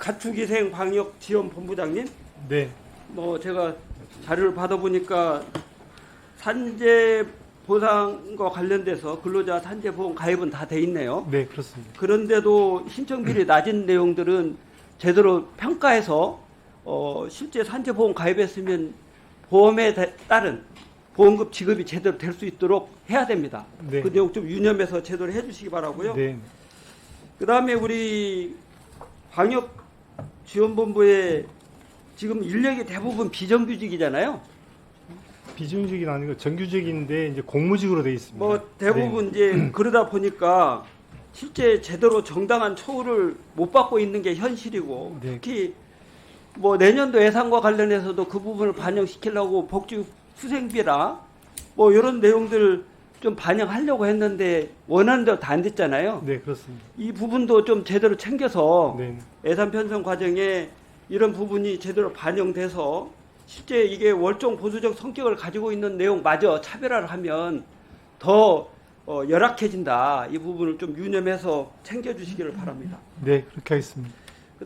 가축위생 방역 지원 본부장님, 네, 뭐 제가 자료를 받아보니까 산재 보상과 관련돼서 근로자 산재 보험 가입은 다 돼 있네요. 네 그렇습니다. 그런데도 신청비리 낮은 내용들은 제대로 평가해서 어, 실제 산재 보험 가입했으면 보험에 대- 따른 보험급 지급이 제대로 될 수 있도록 해야 됩니다. 네. 그 내용 좀 유념해서 제대로 해주시기 바라고요. 네, 그 다음에 우리 방역 지원본부에 지금 인력이 대부분 비정규직이잖아요. 비정규직이 아니고 정규직인데 이제 공무직으로 돼 있습니다. 뭐 대부분 이제 그러다 보니까 실제 제대로 정당한 처우를 못 받고 있는 게 현실이고 네. 특히 뭐 내년도 예산과 관련해서도 그 부분을 반영시키려고 복지 후생비라 뭐 이런 내용들 좀 반영하려고 했는데 원하는 대로 다 안 됐잖아요. 네, 네 그렇습니다. 이 부분도 좀 제대로 챙겨서 네, 예산 편성 과정에 이런 부분이 제대로 반영돼서 실제 이게 월종 보수적 성격을 가지고 있는 내용마저 차별화를 하면 더 어, 열악해진다. 이 부분을 좀 유념해서 챙겨주시기를 바랍니다. 네 그렇게 하겠습니다.